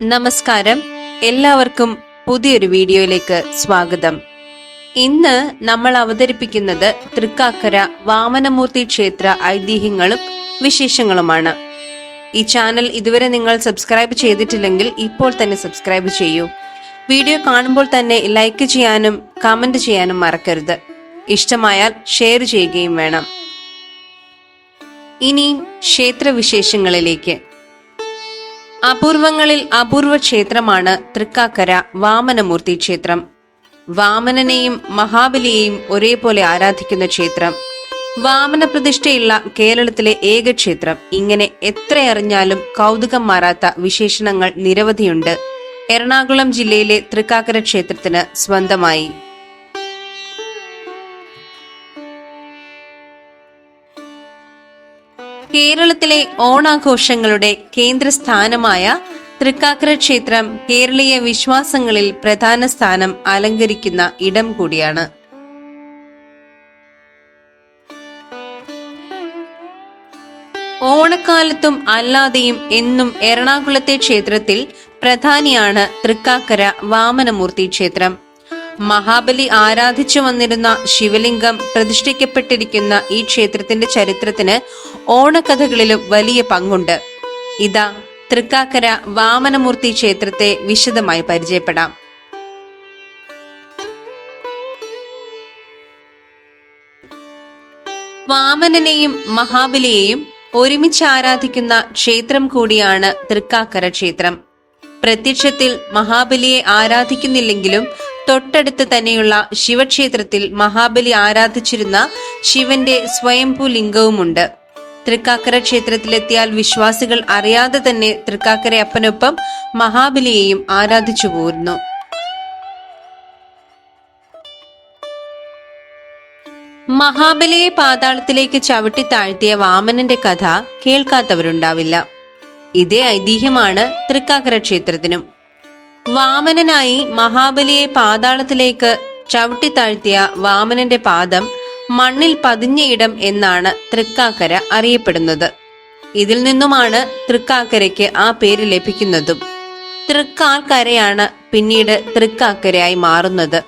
നമസ്കാരം. എല്ലാവർക്കും പുതിയൊരു വീഡിയോയിലേക്ക് സ്വാഗതം. ഇന്ന് നമ്മൾ അവതരിപ്പിക്കുന്നത് തൃക്കാക്കര വാമനമൂർത്തി ക്ഷേത്ര ഐതിഹ്യങ്ങളും വിശേഷങ്ങളുമാണ്. ഈ ചാനൽ ഇതുവരെ നിങ്ങൾ സബ്സ്ക്രൈബ് ചെയ്തിട്ടില്ലെങ്കിൽ ഇപ്പോൾ തന്നെ സബ്സ്ക്രൈബ് ചെയ്യൂ. വീഡിയോ കാണുമ്പോൾ തന്നെ ലൈക്ക് ചെയ്യാനും കമന്റ് ചെയ്യാനും മറക്കരുത്. ഇഷ്ടമായാൽ ഷെയർ ചെയ്യുകയും വേണം. ഇനി ക്ഷേത്രവിശേഷങ്ങളിലേക്ക് അപൂർവങ്ങളിൽ അപൂർവ ക്ഷേത്രമാണ് തൃക്കാക്കര വാമനമൂർത്തി ക്ഷേത്രം. വാമനനെയും മഹാബലിയെയും ഒരേപോലെ ആരാധിക്കുന്ന ക്ഷേത്രം. വാമന പ്രതിഷ്ഠയുള്ള കേരളത്തിലെ ഏക ക്ഷേത്രം. ഇങ്ങനെ എത്ര അറിഞ്ഞാലും കൗതുകം മാറാത്ത വിശേഷണങ്ങൾ നിരവധിയുണ്ട്. എറണാകുളം ജില്ലയിലെ തൃക്കാക്കര ക്ഷേത്രത്തിന് സ്വന്തമായി. കേരളത്തിലെ ഓണാഘോഷങ്ങളുടെ കേന്ദ്രസ്ഥാനമായ തൃക്കാക്കര ക്ഷേത്രം കേരളീയ വിശ്വാസങ്ങളിൽ പ്രധാന സ്ഥാനം അലങ്കരിക്കുന്ന ഇടം കൂടിയാണ്. ഓണക്കാലത്തും അല്ലാതെയും എന്നും എറണാകുളത്തെ ക്ഷേത്രത്തിൽ പ്രധാനിയാണ് തൃക്കാക്കര വാമനമൂർത്തി ക്ഷേത്രം. മഹാബലി ആരാധിച്ചു വന്നിരുന്ന ശിവലിംഗം പ്രതിഷ്ഠിക്കപ്പെട്ടിരിക്കുന്ന ഈ ക്ഷേത്രത്തിന്റെ ചരിത്രത്തിന് ഓണക്കഥകളിലും വലിയ പങ്കുണ്ട്. ഇതാ തൃക്കാക്കര വാമനമൂർത്തി ക്ഷേത്രത്തെ വിശദമായി പരിചയപ്പെടാം. വാമനനെയും മഹാബലിയെയും ഒരുമിച്ച് ആരാധിക്കുന്ന ക്ഷേത്രം കൂടിയാണ് തൃക്കാക്കര ക്ഷേത്രം. പ്രത്യക്ഷത്തിൽ മഹാബലിയെ ആരാധിക്കുന്നില്ലെങ്കിലും തൊട്ടടുത്ത് തന്നെയുള്ള ശിവക്ഷേത്രത്തിൽ മഹാബലി ആരാധിച്ചിരുന്ന ശിവന്റെ സ്വയംഭൂ ലിംഗവുമുണ്ട്. തൃക്കാക്കര ക്ഷേത്രത്തിലെത്തിയാൽ വിശ്വാസികൾ അറിയാതെ തന്നെ തൃക്കാക്കര അപ്പനൊപ്പം മഹാബലിയെയും ആരാധിച്ചു പോരുന്നു. മഹാബലിയെ പാതാളത്തിലേക്ക് ചവിട്ടി താഴ്ത്തിയ വാമനന്റെ കഥ കേൾക്കാത്തവരുണ്ടാവില്ല. ഇതേ ഐതിഹ്യമാണ് തൃക്കാക്കര ക്ഷേത്രത്തിനും. വാമനനായി മഹാബലിയെ പാതാളത്തിലേക്ക് ചവിട്ടി താഴ്ത്തിയ വാമനന്റെ പാദം മണ്ണിൽ പതിഞ്ഞ ഇടം എന്നാണ് തൃക്കാക്കര അറിയപ്പെടുന്നത്. ഇതിൽ നിന്നുമാണ് തൃക്കാക്കരയ്ക്ക് ആ പേര് ലഭിക്കുന്നതും. തൃക്കാൽക്കരയാണ് പിന്നീട് തൃക്കാക്കരയായി മാറുന്നത്.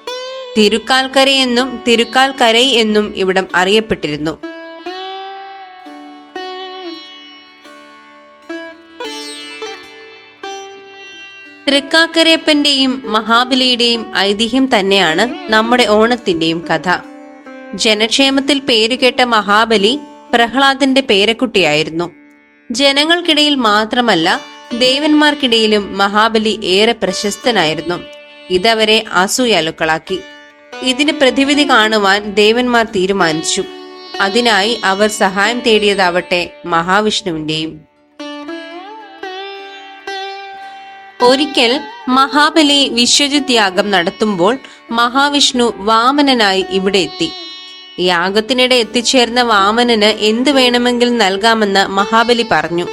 തിരുക്കാൽക്കരയെന്നും തിരുക്കാൽക്കരൈ എന്നും ഇവിടം അറിയപ്പെട്ടിരുന്നു. തൃക്കാക്കരയപ്പന്റെയും മഹാബലിയുടെയും ഐതിഹ്യം തന്നെയാണ് നമ്മുടെ ഓണത്തിന്റെയും കഥ. ജനക്ഷേമത്തിൽ പേരുകേട്ട മഹാബലി പ്രഹ്ലാദന്റെ പേരക്കുട്ടിയായിരുന്നു. ജനങ്ങൾക്കിടയിൽ മാത്രമല്ല ദേവന്മാർക്കിടയിലും മഹാബലി ഏറെ പ്രശസ്തനായിരുന്നു. ഇതവരെ അസൂയാലുക്കളാക്കി. ഇതിന് പ്രതിവിധി കാണുവാൻ ദേവന്മാർ തീരുമാനിച്ചു. അതിനായി അവർ സഹായം തേടിയതാവട്ടെ മഹാവിഷ്ണുവിന്റെയും. ഒരിക്കൽ മഹാബലി വിശ്വജിത് യാഗം നടത്തുമ്പോൾ മഹാവിഷ്ണു വാമനനായി ഇവിടെ എത്തി. യാഗത്തിനിടെ എത്തിച്ചേർന്ന വാമനന് എന്ത് വേണമെങ്കിലും നൽകാമെന്ന് മഹാബലി പറഞ്ഞു.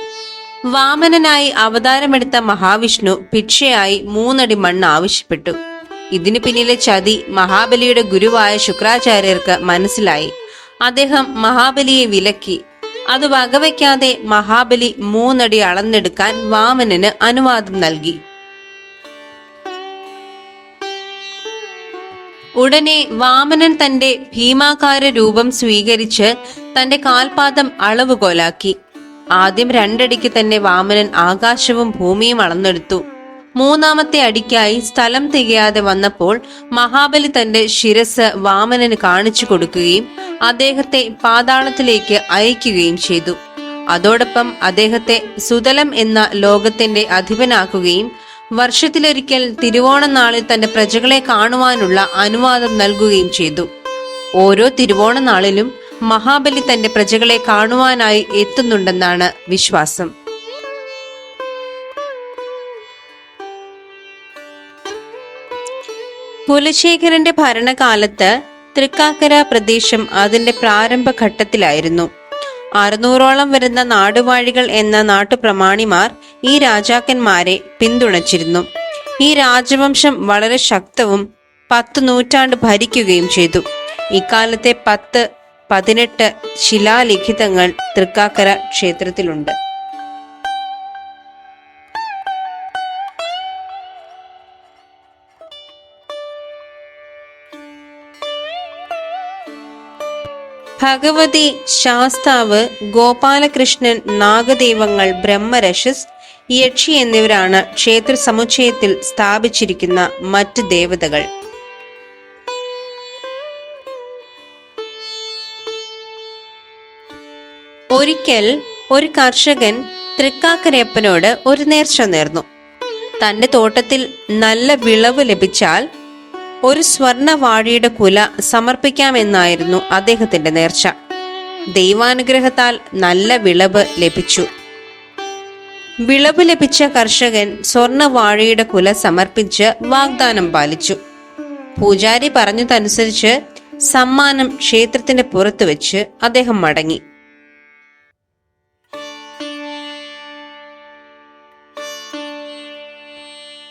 വാമനനായി അവതാരമെടുത്ത മഹാവിഷ്ണു ഭിക്ഷയായി മൂന്നടി മണ്ണ് ആവശ്യപ്പെട്ടു. ഇതിനു പിന്നിലെ ചതി മഹാബലിയുടെ ഗുരുവായ ശുക്രാചാര്യർക്ക് മനസ്സിലായി. അദ്ദേഹം മഹാബലിയെ വിലക്കി അത് വകവയ്ക്കാതെ മഹാബലി മൂന്നടി അളന്നെടുക്കാൻ വാമനന് അനുവാദം നൽകി. ഉടനെ വാമനൻ തന്റെ ഭീമാകാര രൂപം സ്വീകരിച്ച് തന്റെ കാൽപാദം അളവുകോലാക്കി. ആദ്യം രണ്ടടിക്ക് തന്നെ വാമനൻ ആകാശവും ഭൂമിയും അളന്നെടുത്തു. മൂന്നാമത്തെ അടിക്കായി സ്ഥലം തികയാതെ വന്നപ്പോൾ മഹാബലി തന്റെ ശിരസ് വാമനന് കാണിച്ചു കൊടുക്കുകയും അദ്ദേഹത്തെ പാതാളത്തിലേക്ക് അയക്കുകയും ചെയ്തു. അതോടൊപ്പം അദ്ദേഹത്തെ സുതലം എന്ന ലോകത്തിന്റെ അധിപനാക്കുകയും വർഷത്തിലൊരിക്കൽ തിരുവോണ നാളിൽ തന്റെ പ്രജകളെ കാണുവാനുള്ള അനുവാദം നൽകുകയും ചെയ്തു. ഓരോ തിരുവോണ നാളിലും മഹാബലി തന്റെ പ്രജകളെ കാണുവാനായി എത്തുന്നുണ്ടെന്നാണ് വിശ്വാസം. കുലശേഖരന്റെ ഭരണകാലത്ത് തൃക്കാക്കര പ്രദേശം അതിന്റെ പ്രാരംഭ ഘട്ടത്തിലായിരുന്നു അറുന്നൂറോളം വരുന്ന നാടുവാഴികൾ എന്ന നാട്ടുപ്രമാണിമാർ ഈ രാജാക്കന്മാരെ പിന്തുണച്ചിരുന്നു. ഈ രാജവംശം വളരെ ശക്തവും പത്ത് നൂറ്റാണ്ട് ഭരിക്കുകയും ചെയ്തു. ഇക്കാലത്തെ പത്ത് പതിനെട്ട് ശിലാലിഖിതങ്ങൾ തൃക്കാക്കര ക്ഷേത്രത്തിലുണ്ട്. ഭഗവതി ശാസ്താവ് ഗോപാലകൃഷ്ണൻ നാഗദൈവങ്ങൾ ബ്രഹ്മരശസ് യക്ഷി എന്നിവരാണ് ക്ഷേത്ര സമുച്ചയത്തിൽ സ്ഥാപിച്ചിരിക്കുന്ന മറ്റ് ദേവതകൾ. ഒരിക്കൽ ഒരു കർഷകൻ തൃക്കാക്കരയപ്പനോട് ഒരു നേർച്ച നേർന്നു. തന്റെ തോട്ടത്തിൽ നല്ല വിളവ് ലഭിച്ചാൽ ഒരു സ്വർണവാഴിയുടെ കുല സമർപ്പിക്കാമെന്നായിരുന്നു അദ്ദേഹത്തിന്റെ നേർച്ച. ദൈവാനുഗ്രഹത്താൽ നല്ല വിളവ് ലഭിച്ചു. വിളവ് ലഭിച്ച കർഷകൻ സ്വർണവാഴിയുടെ കുല സമർപ്പിച്ച് വാഗ്ദാനം പാലിച്ചു. പൂജാരി പറഞ്ഞതനുസരിച്ച് സമ്മാനം ക്ഷേത്രത്തിന്റെ പുറത്തു വെച്ച് അദ്ദേഹം മടങ്ങി.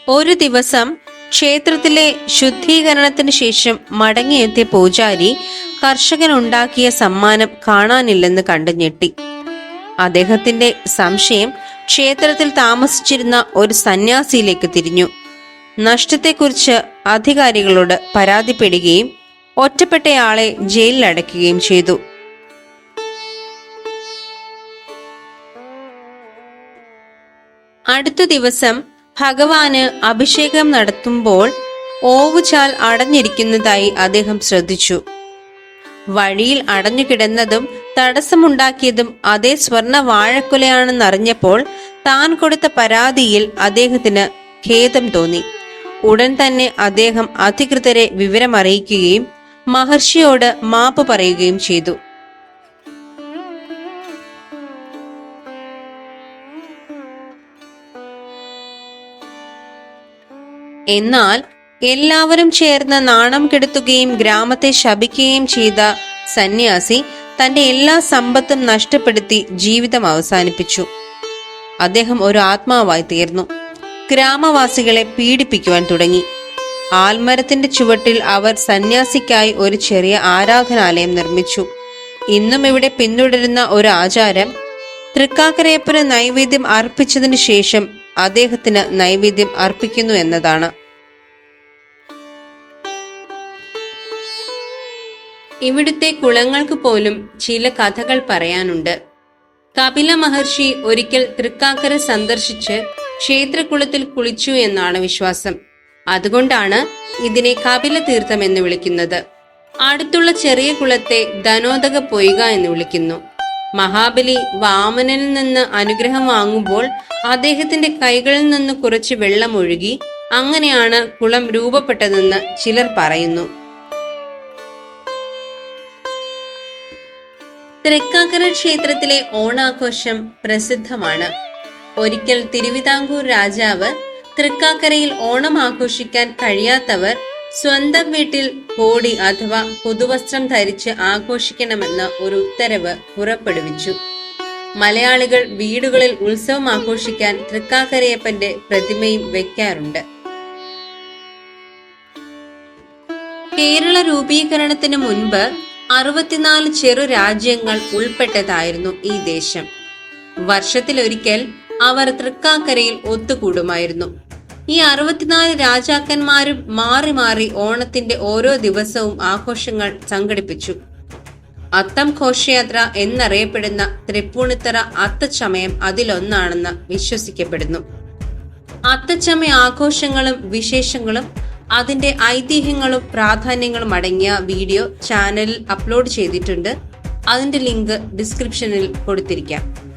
ഒരു ദിവസം ക്ഷേത്രത്തിലെ ശുദ്ധീകരണത്തിന് ശേഷം മടങ്ങിയെത്തിയ പൂജാരി കർഷകൻ ഉണ്ടാക്കിയ സമ്മാനം കാണാനില്ലെന്ന് കണ്ടു ഞെട്ടി. അദ്ദേഹത്തിന്റെ സംശയം ക്ഷേത്രത്തിൽ താമസിച്ചിരുന്ന ഒരു സന്യാസിയിലേക്ക് തിരിഞ്ഞു. നഷ്ടത്തെക്കുറിച്ച് അധികാരികളോട് പരാതിപ്പെടുകയും ഒറ്റപ്പെട്ടയാളെ ജയിലിൽ ജയിലിലടയ്ക്കുകയും ചെയ്തു. അടുത്ത ദിവസം ഭഗവാന് അഭിഷേകം നടത്തുമ്പോൾ ഓവുചാൽ അടഞ്ഞിരിക്കുന്നതായി അദ്ദേഹം ശ്രദ്ധിച്ചു. വഴിയിൽ അടഞ്ഞു കിടന്നതും തടസ്സമുണ്ടാക്കിയതും അതേ സ്വർണ വാഴക്കുലയാണെന്നറിഞ്ഞപ്പോൾ താൻ കൊടുത്ത പരാതിയിൽ അദ്ദേഹത്തിന് ഖേദം തോന്നി. ഉടൻ തന്നെ അദ്ദേഹം അധികൃതരെ വിവരമറിയിക്കുകയും മഹർഷിയോട് മാപ്പ് പറയുകയും ചെയ്തു. എന്നാൽ എല്ലാവരും ചേർന്ന് നാണം കെടുത്തുകയും ഗ്രാമത്തെ ശപിക്കുകയും ചെയ്ത സന്യാസി തന്റെ എല്ലാ സമ്പത്തും നഷ്ടപ്പെടുത്തി ജീവിതം അവസാനിപ്പിച്ചു. അദ്ദേഹം ഒരു ആത്മാവായി തീർന്നു. ഗ്രാമവാസികളെ പീഡിപ്പിക്കുവാൻ തുടങ്ങി. ആൽമരത്തിന്റെ ചുവട്ടിൽ അവർ സന്യാസിക്കായി ഒരു ചെറിയ ആരാധനാലയം നിർമ്മിച്ചു. ഇന്നും ഇവിടെ പിന്തുടരുന്ന ഒരു ആചാരം തൃക്കാക്കരയപ്പന് നൈവേദ്യം അർപ്പിച്ചതിനു ശേഷം അദ്ദേഹത്തിന് നൈവേദ്യം അർപ്പിക്കുന്നു എന്നതാണ്. ഇവിടുത്തെ കുളങ്ങൾക്ക് പോലും ചില കഥകൾ പറയാനുണ്ട്. കപില മഹർഷി ഒരിക്കൽ തൃക്കാക്കര സന്ദർശിച്ച് ക്ഷേത്രകുളത്തിൽ കുളിച്ചു എന്നാണ് വിശ്വാസം. അതുകൊണ്ടാണ് ഇതിനെ കപില തീർത്ഥം എന്ന് വിളിക്കുന്നത്. അടുത്തുള്ള ചെറിയ കുളത്തെ ധനോദക പൊയ്ക എന്ന് വിളിക്കുന്നു. മഹാബലി വാമനിൽ നിന്ന് അനുഗ്രഹം വാങ്ങുമ്പോൾ അദ്ദേഹത്തിന്റെ കൈകളിൽ നിന്ന് കുറച്ച് വെള്ളം ഒഴുകി അങ്ങനെയാണ് കുളം രൂപപ്പെട്ടതെന്ന് ചിലർ പറയുന്നു. തൃക്കാക്കര ക്ഷേത്രത്തിലെ ഓണാഘോഷം പ്രസിദ്ധമാണ്. ഒരിക്കൽ തിരുവിതാംകൂർ രാജാവ് തൃക്കാക്കരയിൽ ഓണം ആഘോഷിക്കാൻ കഴിയാത്തവർ സ്വന്തം വീട്ടിൽ കോടി അഥവാ പുതുവസ്ത്രം ധരിച്ച് ആഘോഷിക്കണമെന്ന് ഒരു ഉത്തരവ് പുറപ്പെടുവിച്ചു. മലയാളികൾ വീടുകളിൽ ഉത്സവം ആഘോഷിക്കാൻ തൃക്കാക്കരയപ്പന്റെ പ്രതിമയും വെക്കാറുണ്ട്. കേരള രൂപീകരണത്തിന് മുൻപ് അറുപത്തിനാല് ചെറു രാജ്യങ്ങൾ ഉൾപ്പെട്ടതായിരുന്നു ഈ ദേശം. വർഷത്തിലൊരിക്കൽ അവർ തൃക്കാക്കരയിൽ ഒത്തുകൂടുമായിരുന്നു. ഈ അറുപത്തിനാല് രാജാക്കന്മാരും മാറി മാറി ഓണത്തിന്റെ ഓരോ ദിവസവും ആഘോഷങ്ങൾ സംഘടിപ്പിച്ചു. അത്തം ഘോഷയാത്ര എന്നറിയപ്പെടുന്ന തൃപ്പൂണിത്തറ അത്തച്ചമയം അതിലൊന്നാണെന്ന് വിശ്വസിക്കപ്പെടുന്നു. അത്തച്ചമയ ആഘോഷങ്ങളും വിശേഷങ്ങളും അതിന്റെ ഐതിഹ്യങ്ങളും പ്രാധാന്യങ്ങളും അടങ്ങിയ വീഡിയോ ചാനലിൽ അപ്ലോഡ് ചെയ്തിട്ടുണ്ട്. അതിന്റെ ലിങ്ക് ഡിസ്ക്രിപ്ഷനിൽ കൊടുത്തിരിക്കാം.